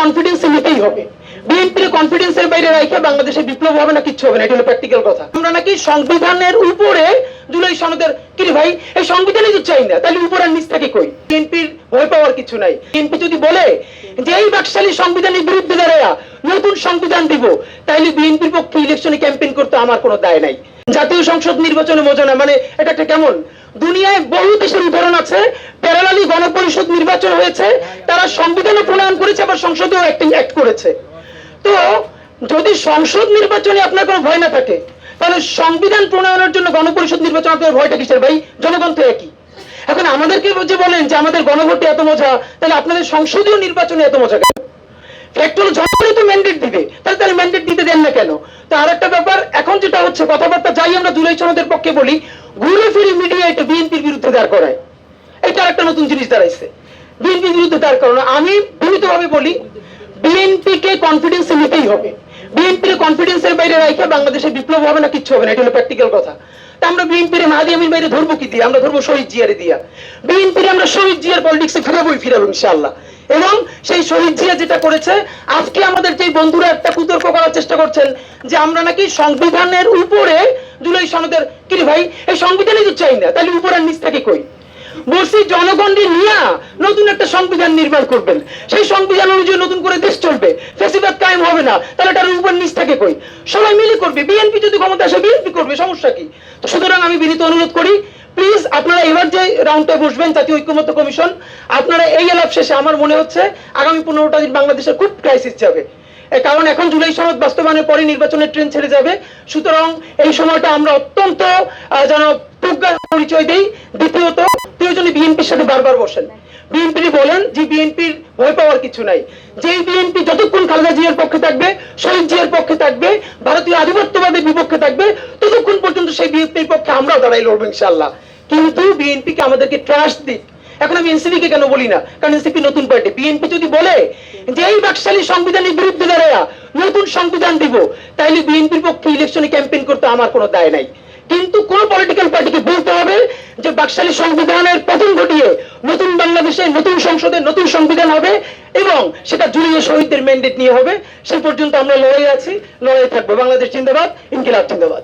Confidence নিতেই হবে। বিএনপির কনফিডেন্সের বাইরে রাখে বাংলাদেশে বিপ্লব হবে না, কিচ্ছু হবে না, এটা হলো প্র্যাকটিক্যাল কথা। আমরা নাকি সংবিধানের উপরে জুলাই সনদের কি রে ভাই? এই সংবিধানই তো চাই না, তাহলে উপর আর নিচ থেকে কই? বিএনপির ভয় পাওয়ার কিছু নাই। বিএনপি যদি বলে যে এই বাকশালী সংবিধানের বিরুদ্ধে দাঁড়ায়া নতুন সংবিধান দিব, তাহলে বিএনপির পক্ষে ইলেকশনে ক্যাম্পেইন করতে আমার কোনো দায় নাই। জাতীয় সংসদ নির্বাচনে মজা না মানে এটা একটা কেমন? দুনিয়ায় বহু দেশের উদাহরণ আছে গণপরিষদ নির্বাচন হয়েছে, তারা সংবিধানে প্রণয়ন করেছে, আবার সংসদেও অ্যাক্টিং অ্যাক্ট করেছে। তো যদি সংসদ নির্বাচনে আপনার কোনো ভয় না থাকে, তাহলে সংবিধান প্রণয়নের জন্য গণপরিষদ নির্বাচন আপনার ভয়টা কিসের ভাই? জনগণ তো একই। এখন আমাদেরকে যে বলেন যে আমাদের গণভোটে এত মজা, তাহলে আপনাদের সংসদীয় নির্বাচনে এত মজা কেন? ফ্যাক্ট হলো জনগণই তো ম্যান্ডেট দিবে, তাহলে তাহলে ম্যান্ডেট দিতে দেন না কেন? তো আর একটা ব্যাপার, এখন যেটা হচ্ছে, কথাবার্তা যাই আমরা জুলাই সনদের পক্ষে বলি, ঘুরে ফিরে মিডিয়া এটা বিএনপির বিরুদ্ধে দাঁড় করায়। এটা একটা নতুন জিনিস দাঁড়াইছে। বিএনপির বিরুদ্ধে দাঁড় করানো, আমি বিনীতভাবে বলি বিএনপি কে কনফিডেন্স নিতেই হবে। বিএনপির কনফিডেন্সের বাইরে রাখে বাংলাদেশে বিপ্লব হবে না, কিচ্ছু হবে না, এটা হলো প্র্যাকটিক্যাল কথা। তা আমরা বিএনপির মাহাদি আমির বাইরে ধরবো কি দিয়ে? আমরা ধরবো শহীদ জিয়ারে দিয়া। বিএনপির আমরা শহীদ জিয়ার পলিটিক্সে ফিরাবোই ফিরাবো, ইনশাআল্লাহ। এবং সেই শহীদ জিয়া যেটা করেছে, আজকে আমাদের যে বন্ধুরা একটা কুতর্ক করার চেষ্টা করছেন, যে আমরা নাকি সংবিধানের উপরে, জুলাই সনদের, কি ভাই? এই সংবিধানই তো চাই না, তাহলে উপর আর নিচ থেকে কই? বলছি জনগণকে নিয়ে নতুন একটা সংবিধান নির্মাণ করবেন। সেই সংবিধান অনুযায়ী নতুন করে দেশ চলবে। ফেসিবাদ কায়েম হবে না। তাহলে তার উপর নিচ থেকে কই? সবাই মিলে করবে। বিএনপি যদি ক্ষমতা আসে, বিএনপি করবে। সমস্যা কি? তো সুতরাং আমি বিনীত অনুরোধ করি প্লিজ আপনারা এবার যে রাউন্ডে বসবেন, জাতীয় ঐক্যমত্য কমিশন, আপনারা এই আলাপ শেষে আমার মনে হচ্ছে আগামী পনেরোটা দিন বাংলাদেশের খুব ক্রাইসিস যাবে। কারণ এখন জুলাই সনদ বাস্তবায়নের পরে নির্বাচনের ট্রেন ছেড়ে যাবে। সুতরাং এই সময়টা আমরা অত্যন্ত যেন পরিচয় দেই। দ্বিতীয়ত প্রয়োজনে বিএনপির সাথে বারবার বসেন। বিএনপি বলেন যে বিএনপির ভয় পাওয়ার কিছু নাই। যে বিএনপি যতক্ষণ খালেদা জিয়ার পক্ষে থাকবে, শহীদ জিয়ার পক্ষে থাকবে, ভারতীয় আধিপত্যবাদের বিপক্ষে থাকবে, ততক্ষণ পর্যন্ত সেই বিএনপির পক্ষে আমরাও দাঁড়াই লড়বো ইনশাল্লাহ কিন্তু বিএনপিকে আমাদেরকে ট্রাস্ট দিক। এখন আমি এনসিপি কে কেন বলি না? কারণ এনসিপি নতুন পার্টি বিএনপি যদি বলে যে এই বাকশালী সংবিধানের বিরুদ্ধে দাঁড়ায়া নতুন সংবিধান দিব, তাইলে বিএনপির পক্ষে ইলেকশনে ক্যাম্পেইন করতে আমার কোনো দায় নাই। কোন পলিটিক্যাল পার্টিকে বুঝতে হবে যে বাকশালী সংবিধানের প্রথম ঘটিয়ে নতুন বাংলাদেশে, নতুন সংসদে নতুন সংবিধান হবে এবং সেটা জুড়িয়ে শহীদদের ম্যান্ডেট নিয়ে হবে। সে পর্যন্ত আমরা লড়াই আছি লড়াই থাকব। বাংলাদেশ জিন্দাবাদ, ইনকিলাব জিন্দাবাদ।